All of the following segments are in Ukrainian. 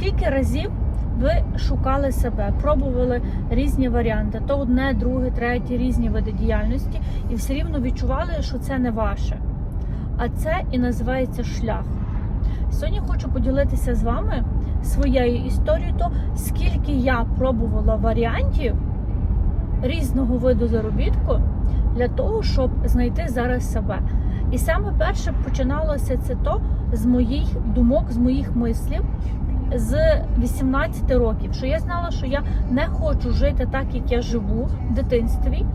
Скільки разів ви шукали себе, пробували різні варіанти, то одне, друге, третє, різні види діяльності, і все рівно відчували, що це не ваше. А це і називається шлях. Сьогодні хочу поділитися з вами своєю історією, то скільки я пробувала варіантів різного виду заробітку для того, щоб знайти зараз себе. І саме перше починалося це то з моїх думок, з моїх мислів з 18 років, що я знала, що я не хочу жити так, як я живу в дитинстві.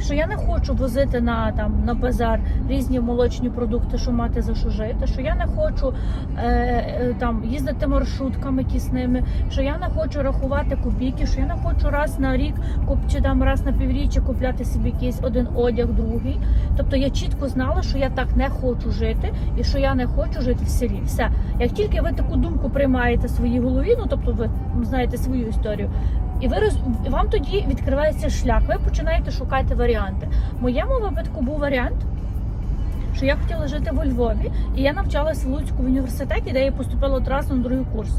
Що я не хочу возити на там на базар різні молочні продукти, що мати за що жити, що я не хочу е, е, там їздити маршрутками тісними, що я не хочу рахувати копійки, що я не хочу раз на рік куп, чи там раз на півріччя купляти собі якийсь один одяг, другий. Тобто я чітко знала, що я так не хочу жити, і що я не хочу жити в селі. Все, як тільки ви таку думку приймаєте в своїй голові, ну тобто ви знаєте свою історію. І ви роз... вам тоді відкривається шлях. Ви починаєте шукати варіанти. В моєму випадку був варіант, що я хотіла жити во Львові, і я навчалася в Луцькому університеті, де я поступила одразу на другий курс.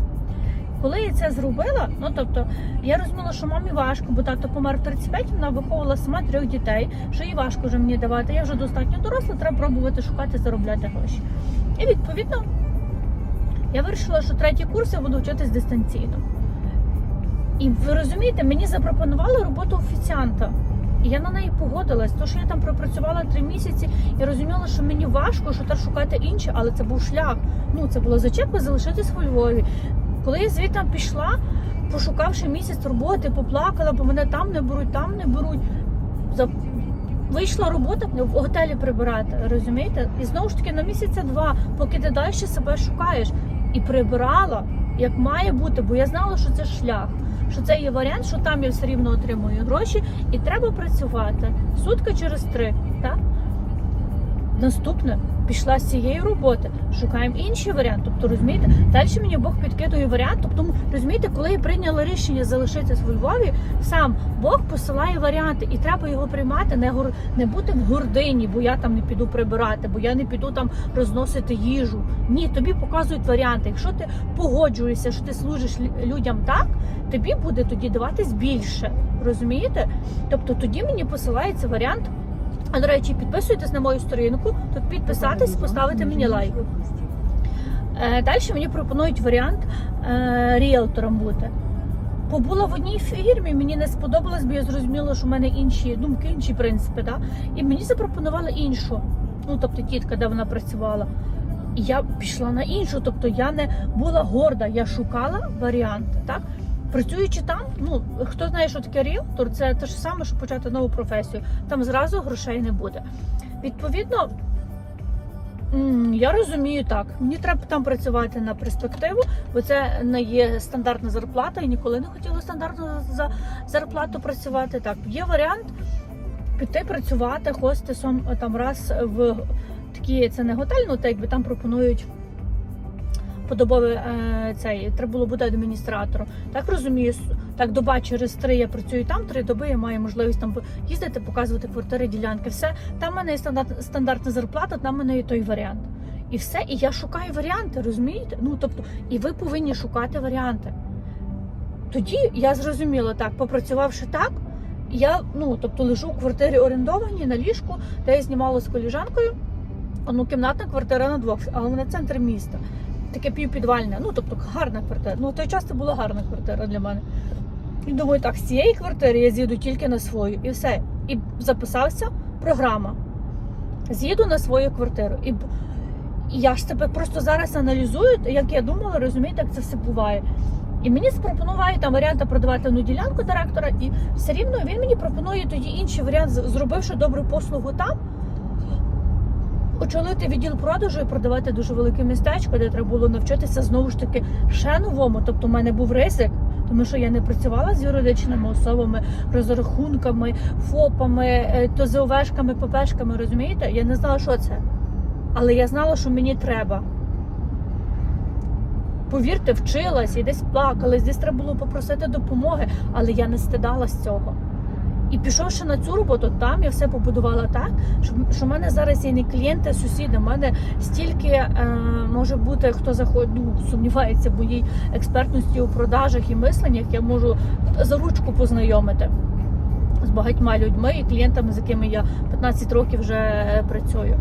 Коли я це зробила, ну тобто я розуміла, що мамі важко, бо тато помер в 35, вона виховувала сама трьох дітей, що їй важко вже мені давати. Я вже достатньо доросла, треба пробувати шукати, заробляти гроші. І відповідно я вирішила, що третій курс я буду вчитись дистанційно. І ви розумієте, мені запропонували роботу офіціанта. І я на неї погодилась, тому що я там пропрацювала три місяці і розуміла, що мені важко, що треба шукати інше, але це був шлях. Ну це було зачепка залишитись у Львові. Коли я звідти пішла, пошукавши місяць роботи, поплакала, бо мене там не беруть, там не беруть. За... Вийшла робота в готелі прибирати, розумієте? І знову ж таки на місяця два, поки ти далі себе шукаєш. І прибирала, як має бути, бо я знала, що це шлях що це є варіант, що там я все рівно отримую гроші, і треба працювати сутка через три. Так? Наступне пішла з цієї роботи, шукаємо інший варіант. Тобто, розумієте, далі мені Бог підкидує варіант. Тобто, розумієте, коли я прийняла рішення залишитися в Львові, сам Бог посилає варіанти, і треба його приймати, не гор... не бути в гордині, бо я там не піду прибирати, бо я не піду там розносити їжу. Ні, тобі показують варіанти. Якщо ти погоджуєшся, що ти служиш людям так, тобі буде тоді даватись більше. Розумієте? Тобто тоді мені посилається варіант. А до речі, підписуйтесь на мою сторінку, тут підписатись, поставити мені лайк. Е, Далі мені пропонують варіант е, ріелтором бути. Побула в одній фірмі, мені не сподобалось, бо я зрозуміла, що в мене інші думки, інші принципи. Да? І мені запропонували іншу. Ну, тобто тітка, де вона працювала. І я пішла на іншу, тобто я не була горда, я шукала варіанти. так? Працюючи там, ну хто знає, що таке ріелтор, це те ж саме, що почати нову професію. Там зразу грошей не буде. Відповідно, я розумію так. Мені треба там працювати на перспективу, бо це не є стандартна зарплата. І ніколи не хотіла стандартну за зарплату працювати. Так, є варіант піти працювати хостесом там раз в такі, це не готель, ну так якби там пропонують подобовий е, цей треба було бути адміністратором. Так розумію, так доба через три я працюю там, три доби я маю можливість там їздити, показувати квартири, ділянки. Все там в мене є стандарт, стандартна зарплата, там в мене є той варіант. І все, і я шукаю варіанти, розумієте? Ну тобто, і ви повинні шукати варіанти. Тоді я зрозуміла так, попрацювавши так, я ну тобто лежу в квартирі орендованій на ліжку, де я знімала з коліжанкою. Ну, кімнатна квартира на двох, але вона центр міста таке півпідвальне, ну тобто гарна квартира. Ну, в той час це була гарна квартира для мене. І думаю, так, з цієї квартири я з'їду тільки на свою. І все. І записався програма. З'їду на свою квартиру. І я ж себе просто зараз аналізую, як я думала, розумієте, як це все буває. І мені запропонували там варіанти продавати одну ділянку директора, і все рівно він мені пропонує тоді інший варіант, зробивши добру послугу там очолити відділ продажу і продавати дуже велике містечко, де треба було навчитися знову ж таки ще новому. Тобто, в мене був ризик, тому що я не працювала з юридичними особами, розрахунками, ФОПами, ТОЗОВшками, ППшками, розумієте? Я не знала, що це. Але я знала, що мені треба. Повірте, вчилась і десь плакалась, десь треба було попросити допомоги, але я не стидалась цього. І пішовши на цю роботу, там я все побудувала так, що, в мене зараз є не клієнти, а сусіди. У мене стільки е, може бути, хто заходить, ну, сумнівається в моїй експертності у продажах і мисленнях, я можу за ручку познайомити з багатьма людьми і клієнтами, з якими я 15 років вже е, працюю.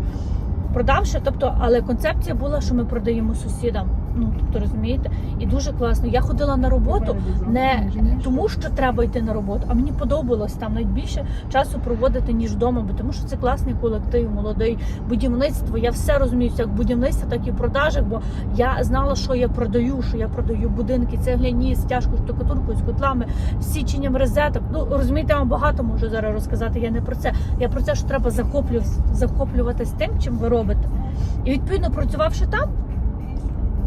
Продавши, тобто, але концепція була, що ми продаємо сусідам. Ну тобто розумієте, і дуже класно. Я ходила на роботу не тому, що треба йти на роботу, а мені подобалось там навіть більше часу проводити ніж вдома, бо тому що це класний колектив, молодий будівництво. Я все розумію, як в будівництві, так і в продажах. Бо я знала, що я продаю, що я продаю будинки, цегляні з тяжкою штукатуркою, з котлами, січенням розеток. Ну розумієте, я вам багато можу зараз розказати. Я не про це. Я про те, що треба захоплюватися, захоплюватись тим, чим ви робите. І відповідно працювавши там.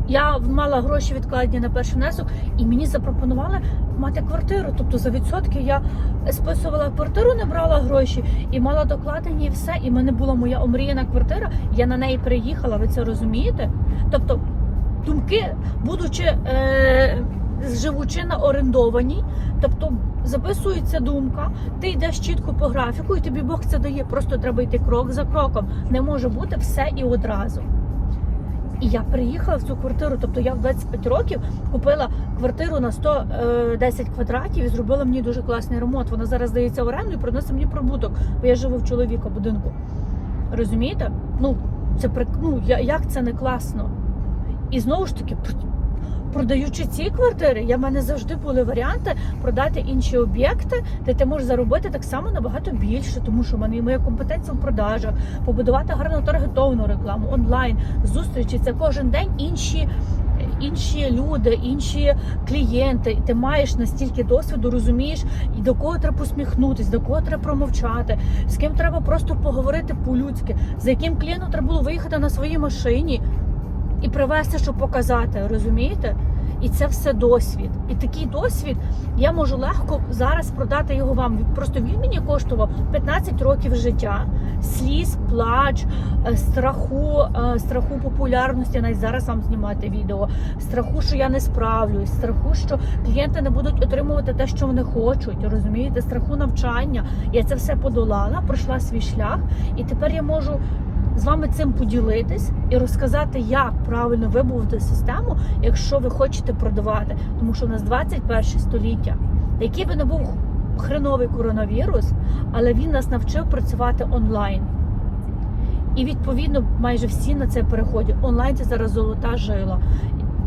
Я мала гроші відкладені на перший внесок, і мені запропонували мати квартиру. Тобто за відсотки я списувала квартиру, не брала гроші і мала докладені все. І в мене була моя омріяна квартира. Я на неї приїхала. Ви це розумієте? Тобто, думки, будучи е, живучи на орендованій, тобто записується думка, ти йдеш чітко по графіку, і тобі Бог це дає. Просто треба йти крок за кроком. Не може бути все і одразу. І я приїхала в цю квартиру. Тобто я в 25 років купила квартиру на 110 квадратів і зробила мені дуже класний ремонт. Вона зараз здається оренду і приносить мені прибуток, бо я живу в чоловіка будинку. Розумієте? Ну, це ну, як це не класно. І знову ж таки, продаючи ці квартири, я в мене завжди були варіанти продати інші об'єкти, де ти можеш заробити так само набагато більше, тому що в мене є моя компетенція в продажах, побудувати гарну таргетовану рекламу, онлайн, зустрічі. Це кожен день інші. Інші люди, інші клієнти, і ти маєш настільки досвіду, розумієш, і до кого треба посміхнутись, до кого треба промовчати, з ким треба просто поговорити по-людськи, за яким клієнтом треба було виїхати на своїй машині і привезти, щоб показати, розумієте? І це все досвід. І такий досвід я можу легко зараз продати його вам. Просто він мені коштував 15 років життя, сліз, плач, е, страху, е, страху популярності. Навіть зараз вам знімати відео, страху, що я не справлюсь, страху, що клієнти не будуть отримувати те, що вони хочуть. Розумієте, страху навчання. Я це все подолала, пройшла свій шлях, і тепер я можу з вами цим поділитись і розказати, як правильно вибудувати систему, якщо ви хочете продавати. Тому що в нас 21 століття, який би не був хреновий коронавірус, але він нас навчив працювати онлайн. І відповідно майже всі на це переходять. Онлайн це зараз золота жила.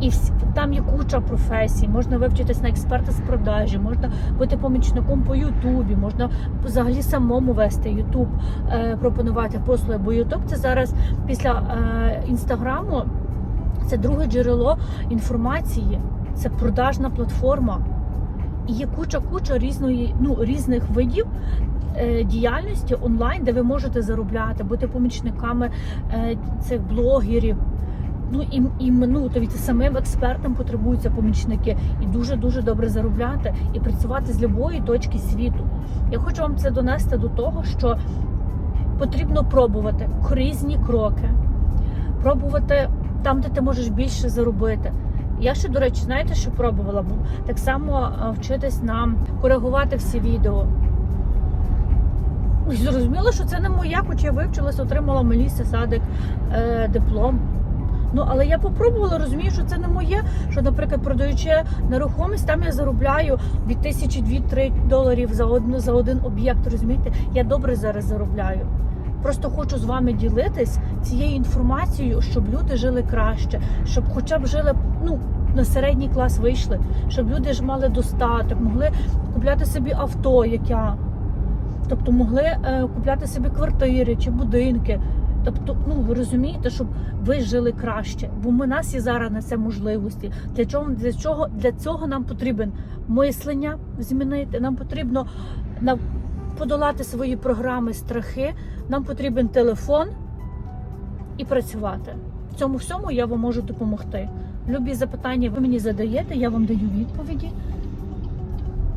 І там є куча професій, можна вивчитись на експерта з продажі, можна бути помічником по Ютубі, можна взагалі самому вести Ютуб, е, пропонувати послуги. Бо Ютуб це зараз після е, інстаграму це друге джерело інформації, це продажна платформа. І є куча-куча різної, ну, різних видів е, діяльності онлайн, де ви можете заробляти, бути помічниками цих блогерів. Ну і, і ну, дивіться, самим експертам потребуються помічники і дуже дуже добре заробляти і працювати з любої точки світу. Я хочу вам це донести до того, що потрібно пробувати різні кроки, пробувати там, де ти можеш більше заробити. Я ще, до речі, знаєте, що пробувала? Бо так само е, вчитись нам коригувати всі відео. Зрозуміло, що це не моя, хоч я вивчилась, отримала Мелісся Садик е, диплом. Ну, але я попробувала, розумію, що це не моє. Що, наприклад, продаючи нерухомість, там я заробляю від тисячі дві-три доларів за один, за один об'єкт. Розумієте, я добре зараз заробляю. Просто хочу з вами ділитись цією інформацією, щоб люди жили краще, щоб хоча б жили ну, на середній клас вийшли, щоб люди ж мали достаток, могли купляти собі авто, як я. Тобто могли е, купляти собі квартири чи будинки. Тобто, ну ви розумієте, щоб ви жили краще, бо у нас є зараз на це можливості. Для чого для чого для цього нам потрібен мислення змінити? Нам потрібно на подолати свої програми, страхи. Нам потрібен телефон і працювати. В цьому всьому я вам можу допомогти. Любі запитання ви мені задаєте, я вам даю відповіді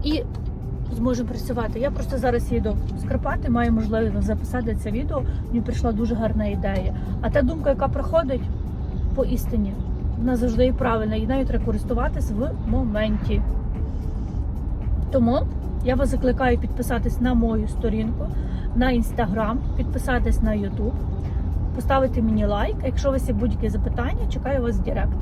і зможемо працювати. Я просто зараз їду з Карпати, маю можливість записати це відео. Мені прийшла дуже гарна ідея. А та думка, яка приходить по істині, вона завжди є правильна, і нею треба користуватись в моменті. Тому я вас закликаю підписатись на мою сторінку на інстаграм, підписатись на Ютуб, поставити мені лайк. Якщо у вас є будь-які запитання, чекаю вас в Директ.